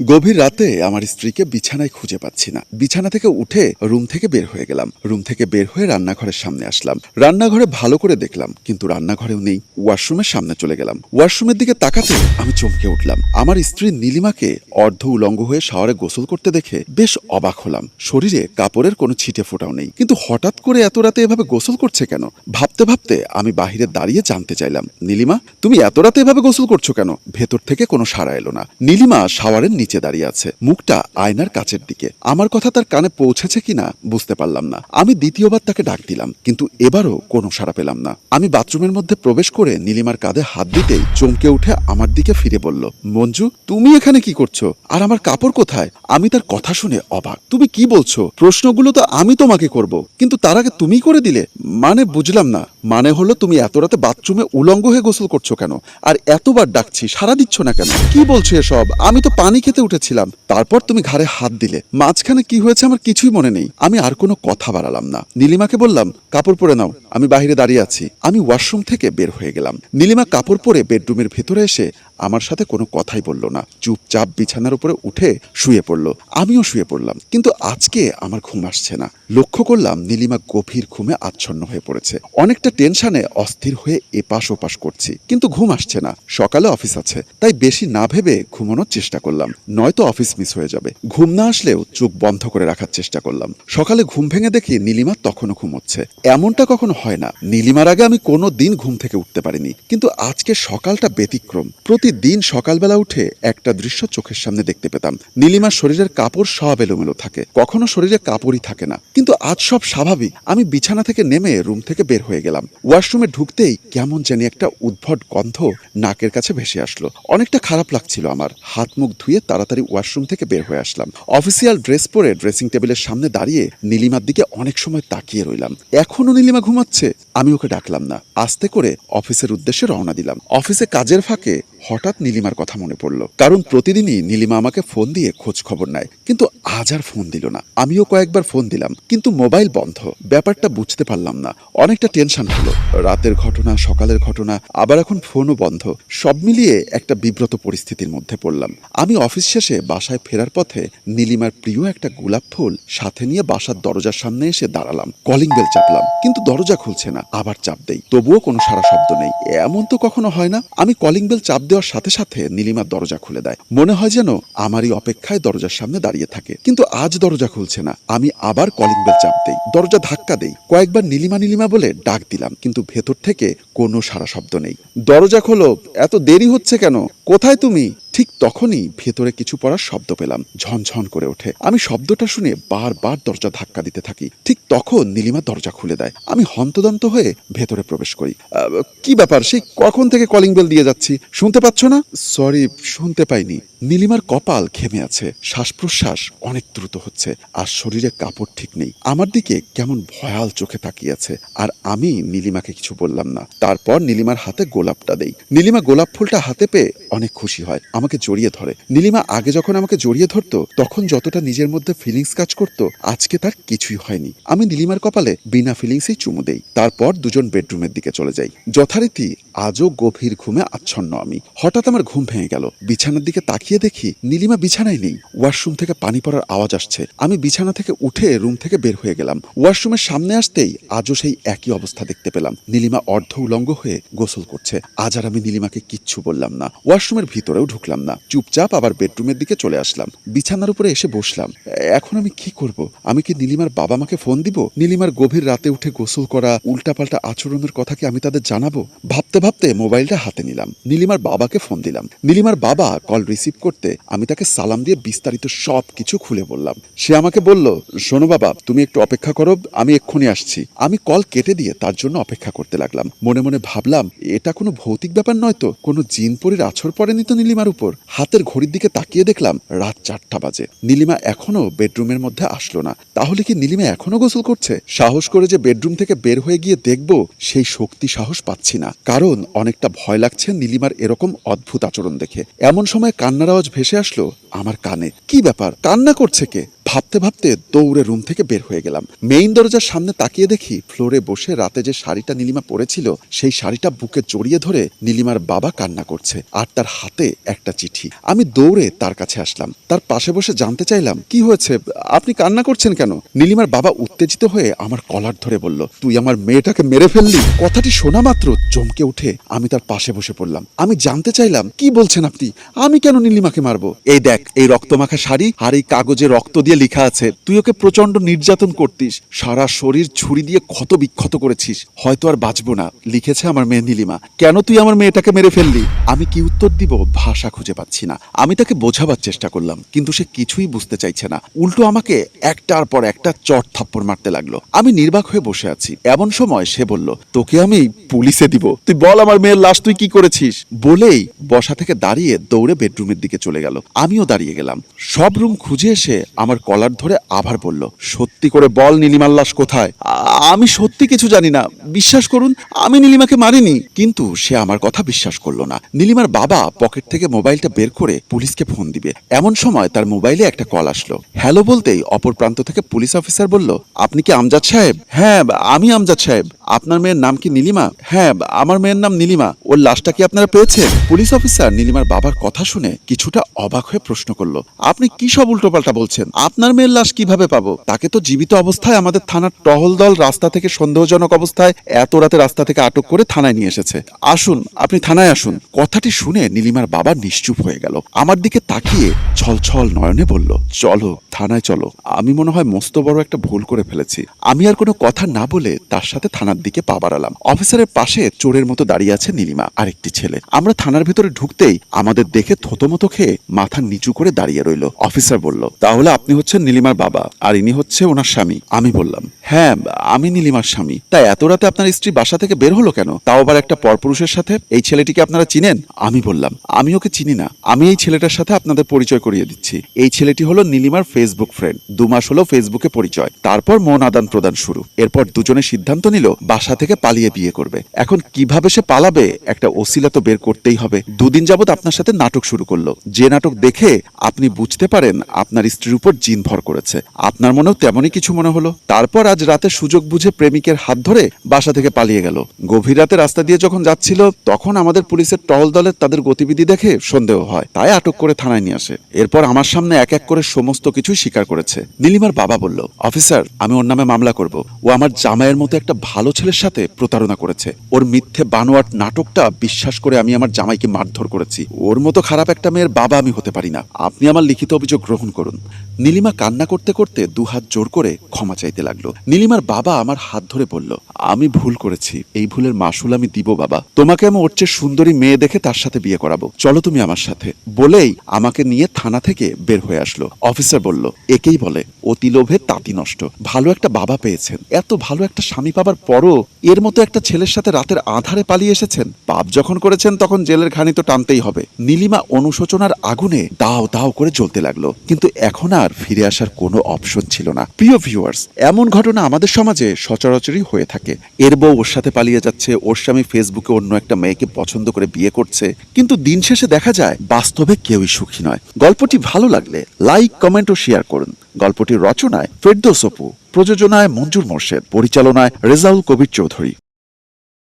গভীর রাতে আমার স্ত্রীকে বিছানায় খুঁজে পাচ্ছি না। বিছানা থেকে উঠে রুম থেকে বের হয়ে গেলাম। রুম থেকে বের হয়ে রান্নাঘরের সামনে আসলাম। রান্নাঘরে ভালো করে দেখলাম, কিন্তু রান্নাঘরেও নেই। ওয়াশরুমের সামনে চলে গেলাম। ওয়াশরুমের দিকে তাকাতে আমি চমকে উঠলাম। আমার স্ত্রী নীলিমাকে অর্ধ উলঙ্গ হয়ে শাওয়ারে গোসল করতে দেখে বেশ অবাক হলাম। শরীরে কাপড়ের কোনো ছিটে ফোটাও নেই। কিন্তু হঠাৎ করে এত রাতে এভাবে গোসল করছে কেন? ভাবতে ভাবতে আমি বাহিরে দাঁড়িয়ে জানতে চাইলাম, নীলিমা, তুমি এত রাতে এভাবে গোসল করছ কেন? ভেতর থেকে কোনো সাড়া এলো না। নীলিমা শাওয়ারের নিচে দাঁড়িয়ে আছে। মুখটা আয়নার কাছের দিকে। আমার কথা তার কানে পৌঁছেছে কিনা বুঝতে পারলাম না। আমি দ্বিতীয়বার তাকে ডাক দিলাম, কিন্তু এবারও কোনো সাড়া পেলাম না। আমি বাথরুমের মধ্যে প্রবেশ করে নীলিমার কাঁধে হাত দিতেই চমকে উঠে আমার দিকে ফিরে বলল, মঞ্জু, তুমি এখানে কি করছ? আর আমার কাপড় কোথায়? আমি তার কথা শুনে অবাক। তুমি কি বলছো? প্রশ্নগুলো তো আমি তোমাকে করব। কিন্তু তার আগে তুমি করে দিলে। মানে বুঝলাম না। মানে হলো তুমি এত রাতে বাথরুমে উলঙ্গ হয়ে গোসল করছ কেন? আর এতবার ডাকছি সারা দিচ্ছ না কেন? কি বলছো এসব? আমি তো পানি খেতে উঠেছিলাম। তারপর তুমি ঘাড়ে হাত দিলে। মাঝখানে কি হয়েছে আমার কিছুই মনে নেই। আমি আর কোনো কথা বাড়ালাম না। নীলিমাকে বললাম, কাপড় পরে নাও। আমি বাইরে দাঁড়িয়ে আছি। আমি ওয়াশরুম থেকে বের হয়ে গেলাম। নীলিমা কাপড় পরে বেডরুমের ভেতরে এসে আমার সাথে কোনো কথাই বলল না। চুপচাপ বিছানার উপরে উঠে শুয়ে পড়ল। আমিও শুয়ে পড়লাম। কিন্তু আজকে আমার ঘুম আসছে না। লক্ষ্য করলাম নীলিমা গভীর ঘুমে আচ্ছন্ন হয়ে পড়েছে। অনেকটা টেনশনে অস্থির হয়ে এপাশ ওপাশ করছি। কিন্তু ঘুম আসছে না। সকালে অফিস আছে। তাই বেশি না ভেবে ঘুমানোর চেষ্টা করলাম। নয়তো অফিস মিস হয়ে যাবে। ঘুম না আসলেও চোখ বন্ধ করে রাখার চেষ্টা করলাম। সকালে ঘুম ভেঙে দেখি নীলিমা তখনও ঘুমোচ্ছে। এমনটা কখনো হয় না। নীলিমার আগে আমি কোনো দিন ঘুম থেকে উঠতে পারিনি। কিন্তু আজকে সকালটা ব্যতিক্রম। প্রতিদিন সকালবেলা উঠে একটা দৃশ্য চোখের সামনে দেখতে পেতাম। নীলিমার শরীরের কাপড় সব এলোমেলো থাকে। কখনো শরীরে কাপড়ই থাকে না। কিন্তু আজ সব স্বাভাবিক। আমি বিছানা থেকে নেমে রুম থেকে বের হয়ে গেলাম। ওয়াশরুমে ঢুকতেই কেমন জানি একটা উদ্ভট গন্ধ নাকের কাছে ভেসে আসলো। অনেকটা খারাপ লাগছিল আমার। হাত মুখ ধুয়ে তাড়াতাড়ি ওয়াশরুম থেকে বের হয়ে আসলাম। অফিসিয়াল ড্রেস পরে ড্রেসিং টেবিলের সামনে দাঁড়িয়ে নীলিমার দিকে অনেক সময় তাকিয়ে রইলাম। এখনও নীলিমা ঘুমাচ্ছে? আমি ওকে ডাকলাম না। আস্তে করে অফিসের উদ্দেশ্যে রওনা দিলাম। অফিসে কাজের ফাঁকে হঠাৎ নীলিমার কথা মনে পড়ল। কারণ প্রতিদিনই নীলিমা আমাকে ফোন দিয়ে খোঁজ খবর নেয়। কিন্তু আজ আর ফোন দিল না। আমিও কয়েকবার ফোন দিলাম, কিন্তু মোবাইল বন্ধ। ব্যাপারটা বুঝতে পারলাম না। অনেকটা টেনশন হলো। রাতের ঘটনা, সকালের ঘটনা, আবার এখন ফোনও বন্ধ। সব মিলিয়ে একটা বিব্রত পরিস্থিতির মধ্যে পড়লাম। আমি অফিস শেষে বাসায় ফেরার পথে নীলিমার প্রিয় একটা গোলাপ ফুল সাথে নিয়ে বাসার দরজার সামনে এসে দাঁড়ালাম। কলিং বেল চাপলাম, কিন্তু দরজা খুলছে না। আবার চাপ দেই। তবুও কোনো সারা শব্দ নেই। এমন তো কখনো হয় না। আমি কলিং বেল চাপ দেওয়ার সাথে সাথে নীলিমার দরজা খুলে দেয়। মনে হয় যেন আমারই অপেক্ষায় দরজার সামনে দাঁড়িয়ে থাকে। কিন্তু আজ দরজা খুলছে না। আমি আবার কলিং বেল চাপ দেই। দরজা ধাক্কা দেই। কয়েকবার নীলিমা নীলিমা বলে ডাক দিলাম, কিন্তু ভেতর থেকে কোনো সারা শব্দ নেই। দরজা খোলো। এত দেরি হচ্ছে কেন? কোথায় তুমি? ঠিক তখনই ভেতরে কিছু পড়ার শব্দ পেলাম, ঝনঝন করে ওঠে। আমি শব্দটা শুনে বারবার দরজা ধাক্কা দিতে থাকি। ঠিক তখন নীলিমা দরজা খুলে দেয়। আমি হন্তদন্ত হয়ে ভেতরে প্রবেশ করি। কি ব্যাপার? সেই কখন থেকে কলিং বেল দিয়ে যাচ্ছি? শুনতে পাচ্ছ না? সরি শুনতে পাইনি। নীলিমার কপাল ঘেমে আছে শ্বাস প্রশ্বাস অনেক দ্রুত হচ্ছে, আর শরীরে কাপড় ঠিক নেই। আমার দিকে কেমন ভয়াল চোখে তাকিয়ে আছে, আর আমি নীলিমাকে কিছু বললাম না। তারপর নীলিমার হাতে গোলাপটা দেই। নীলিমা গোলাপ ফুলটা হাতে পেয়ে অনেক খুশি হয়, আমাকে জড়িয়ে ধরে। নীলিমা আগে যখন আমাকে জড়িয়ে ধরতো, তখন যতটা নিজের মধ্যে ফিলিংস কাজ করতো, আজকে তার কিছুই হয়নি। আমি নীলিমার কপালে বিনা ফিলিংসেই চুমু দেই। তারপর দুজন বেডরুমের দিকে চলে যাই। যথারীতি আজও গভীর ঘুমে আচ্ছন্ন আমি। হঠাৎ আমার ঘুম ভেঙে গেল। বিছানার দিকে তাকিয়ে দেখি নীলিমা বিছানায় নেই। ওয়াশরুম থেকে পানি পড়ার আওয়াজ আসছে। আমি বিছানা থেকে উঠে রুম থেকে বের হয়ে গেলাম। ওয়াশরুমের সামনে আসতেই আজও সেই একই অবস্থা দেখতে পেলাম। নীলিমা অর্ধ উলঙ্গ হয়ে গোসল করছে। আজ আর আমি নীলিমাকে কিচ্ছু বললাম না। ওয়াশরুমের ভিতরেও ঢুকলাম না। চুপচাপ আবার বেডরুমের দিকে চলে আসলাম। বিছানার উপরে এসে বসলাম। এখন আমি কি করব? আমি কি নীলিমার বাবা মাকে ফোন দিব? নীলিমার গভীর রাতে উঠে গোসল করা, উল্টাপাল্টা আচরণের কথা কি আমি তাদের জানাব? ভাবতে ভাবতে মোবাইলটা হাতে নিলাম। নীলিমার বাবাকে ফোন দিলাম। নীলিমার বাবা কল রিসিভ করতে আমি তাকে সালাম দিয়ে বিস্তারিত সব কিছু খুলে বললাম। সে আমাকে বলল, শোনো বাবা, তুমি একটু অপেক্ষা করো, আমি এক্ষুনি আসছি। আমি কল কেটে দিয়ে তার জন্য অপেক্ষা করতে লাগলাম। মনে মনে ভাবলাম, এটা কোনো ভৌতিক ব্যাপার নয় তো? কোনো জিন পরির আছর পড়েনি তো নীলিমার উপর? হাতের ঘড়ির দিকে তাকিয়ে দেখলাম রাত চারটা বাজে। নীলিমা এখনও বেডরুমের মধ্যে আসলো না। তাহলে কি নীলিমা এখনও গোসল করছে? সাহস করে যে বেডরুম থেকে বের হয়ে গিয়ে দেখব, সেই শক্তি সাহস পাচ্ছি না। কারণ অনেকটা ভয় লাগছে নীলিমার এরকম অদ্ভুত আচরণ দেখে। এমন সময় কান্নার আওয়াজ ভেসে আসলো আমার কানে। কি ব্যাপার? কান্না করছে কে? ভাবতে ভাবতে দৌড়ে রুম থেকে বের হয়ে গেলাম। মেইন দরজার সামনে তাকিয়ে দেখি ফ্লোরে বসে রাতে যে শাড়িটা নীলিমা পরেছিল, সেই শাড়িটা বুকে জড়িয়ে ধরে নীলিমার বাবা কান্না করছে আর তার হাতে একটা চিঠি। আমি দৌড়ে তার কাছে আসলাম। তার পাশে বসে জানতে চাইলাম, কি হয়েছে? আপনি কান্না করছেন কেন? নীলিমার বাবা উত্তেজিত হয়ে আমার কলার ধরে বলল, তুই আমার মেয়েটাকে মেরে ফেললি? কথাটি শোনা মাত্র চমকে উঠে আমি তার পাশে বসে পড়লাম। আমি জানতে চাইলাম, কি বলছেন আপনি? আমি কেন নীলিমাকে মারবো? এই দেখ, এই রক্তমাখা শাড়ি আর এই কাগজে রক্ত দিয়ে লেখা আছে, তুই ওকে প্রচণ্ড নির্যাতন করতিস। সারা শরীর ছুরি দিয়ে ক্ষত বিক্ষত করেছিস। হয়তো আর বাঁচবো না। লিখেছে আমার মেয়ে নীলিমা। কেন তুই আমার মেয়েটাকে মেরে ফেললি? আমি কি উত্তর দিব? ভাষা খুঁজে পাচ্ছি না। আমি তাকে বোঝাবার চেষ্টা করলাম, কিন্তু সে কিছুই বুঝতে চাইছে না। উল্টো আমাকে একটার পর একটা চট থাপ্পড় মারতে লাগল। আমি নির্বাক হয়ে বসে আছি। এমন সময় সে বলল, তোকে আমি পুলিশে দিব। তুই বল আমার মেয়ের লাশ তুই কি করেছিস? বলেই বসা থেকে দাঁড়িয়ে দৌড়ে বেডরুমের দিকে চলে গেল। আমিও দাঁড়িয়ে গেলাম। সব রুম খুঁজে এসে আমার কলার ধরে আবার বলল, সত্যি করে বল নীলিমার লাশ কোথায়? আমি সত্যি কিছু জানি না। বিশ্বাস করুন, আমি নীলিমাকে মারিনি। কিন্তু সে আমার কথা বিশ্বাস করল না। নীলিমার বাবা পকেট থেকে মোবাইলটা বের করে পুলিশকে ফোন দিবে। এমন সময় তার মোবাইলে একটা কল আসলো। হ্যালো বলতেই অপর প্রান্ত থেকে পুলিশ অফিসার বলল, আপনি কি আমজাদ সাহেব? হ্যাঁ আমি আমজাদ সাহেব। আপনার মেয়ের নাম কি নীলিমা? হ্যাঁ আমার মেয়ের নাম নীলিমা। ওর লাশটা কি আপনারা পেয়েছেন? পুলিশ অফিসার নীলিমার বাবার কথা শুনে কিছুটা অবাক হয়ে প্রশ্ন করল, আপনি কি সব উল্টোপাল্টা বলছেন? আপনার মেয়ের লাশ কীভাবে পাবো? তাকে তো জীবিত অবস্থায় আমাদের থানার টহল দল রাস্তা থেকে সন্দেহজনক অবস্থায় এত রাতে রাস্তা থেকে আটক করে থানায় নিয়ে এসেছে। আসুন, আপনি থানায় আসুন। কথাটি শুনে নীলিমার বাবা নিশ্চুপ হয়ে গেল। আমার দিকে তাকিয়ে ছলছল নয়নে বলল, চলো, থানায় চলো। আমি মনে হয় মস্ত বড় একটা ভুল করে ফেলেছি। আমি আর কোনো কথা না বলে তার সাথে থানার দিকে পা বাড়ালাম। অফিসারের পাশে চোরের মতো দাঁড়িয়ে আছে নীলিমা, আরেকটি ছেলে। আমরা থানার ভিতরে ঢুকতেই আমাদের দেখে থতমতো খেয়ে মাথা নিচু করে দাঁড়িয়ে রইল। অফিসার বলল, তাহলে আপনি হচ্ছেন নীলিমার বাবা আর ইনি হচ্ছে ওনার স্বামী। আমি বললাম হ্যাঁ আমি নীলিমার স্বামী। তাই এত রাতে আপনার স্ত্রী বাসা থেকে বের হলো কেন? তাও আবার একটা পরপুরুষের সাথে? এই ছেলেটিকে আপনারা চিনেন? আমি বললাম, আমি ওকে চিনি না। আমি এই ছেলেটার সাথে আপনাদের পরিচয় করিয়ে দিচ্ছি। এই ছেলেটি হলো নীলিমার ফেসবুক ফ্রেন্ড। দু মাস হলো ফেসবুকে পরিচয়। তারপর মন আদান প্রদান শুরু। এরপর দুজনে সিদ্ধান্ত নিল, বাসা থেকে পালিয়ে বিয়ে করবে। এখন কীভাবে সে পালাবে, একটা ওসিলা তো বের করতেই হবে। দুদিন যাবত আপনার সাথে নাটক শুরু করল। যে নাটক দেখে আপনি বুঝতে পারেন আপনার স্ত্রীর উপর জিন ভর করেছে। আপনার মনেও তেমনই কিছু মনে হলো? তারপর আজ রাতে সুযোগ বুঝে প্রেমিকের হাত ধরে বাসা থেকে পালিয়ে গেল। গভীর রাতে রাস্তা দিয়ে যখন যাচ্ছিল, তখন আমাদের পুলিশের টহল দলের তাদের গতিবিধি দেখে সন্দেহ হয়। তাই আটক করে থানায় নিয়ে আসে। এরপর আমার সামনে এক এক করে সমস্ত কিছুই স্বীকার করেছে। নীলিমার বাবা বলল, অফিসার, আমি ওর নামে মামলা করব। ও আমার জামাইয়ের মতো একটা ভালো ছেলের সাথে প্রতারণা করেছে। ওর মিথ্যে বানোয়াট নাটকটা বিশ্বাস করে আমি আমার জামাইকে মারধর করেছি। ওর মতো খারাপ একটা মেয়ের বাবা আমি হতে পারি না। আপনি আমার লিখিত অভিযোগ গ্রহণ করুন। নীলিমা কান্না করতে করতে দু হাত জোর করে ক্ষমা চাইতে লাগল। নীলিমার বাবা আমার হাত ধরে বলল, আমি ভুল করেছি। এই ভুলের মাসুল আমি দিব, বাবা। তোমাকে আমি ওর চেয়ে সুন্দরী মেয়ে দেখে তার সাথে বিয়ে করাবো। চলো তুমি আমার সাথে। বলেই আমাকে নিয়ে থানা থেকে বের হয়ে আসলো। অফিসার বলল, একেই বলে, অতি লোভে তাঁতি নষ্ট। ভালো একটা বাবা পেয়েছেন। এত ভালো একটা স্বামী পাবার পরও এর মতো একটা ছেলের সাথে রাতের আধারে পালিয়ে এসেছেন। পাপ যখন করেছেন, তখন জেলের ঘানি তো টানতেই হবে। নীলিমা অনুশোচনার আগুনে দাও দাও করে জ্বলতে লাগল। কিন্তু এখন আর ফিরে আসার কোনো অপশন ছিল না। প্রিয় ভিউয়ার্স এমন ঘটনা আমাদের সমাজে সচরাচরই হয়ে থাকে। এর বউ ওর সাথে পালিয়ে যাচ্ছে, ওর স্বামী ফেসবুকে অন্য একটা মেয়েকে পছন্দ করে বিয়ে করছে। কিন্তু দিন শেষে দেখা যায়, বাস্তবে কেউই সুখী নয়। গল্পটি ভালো লাগলে লাইক কমেন্ট ও শেয়ার করুন। গল্পটির রচনায় ফেরদৌস অপু, প্রযোজনায় মঞ্জুর মোর্শেদ, পরিচালনায় রেজাউল কবির চৌধুরী।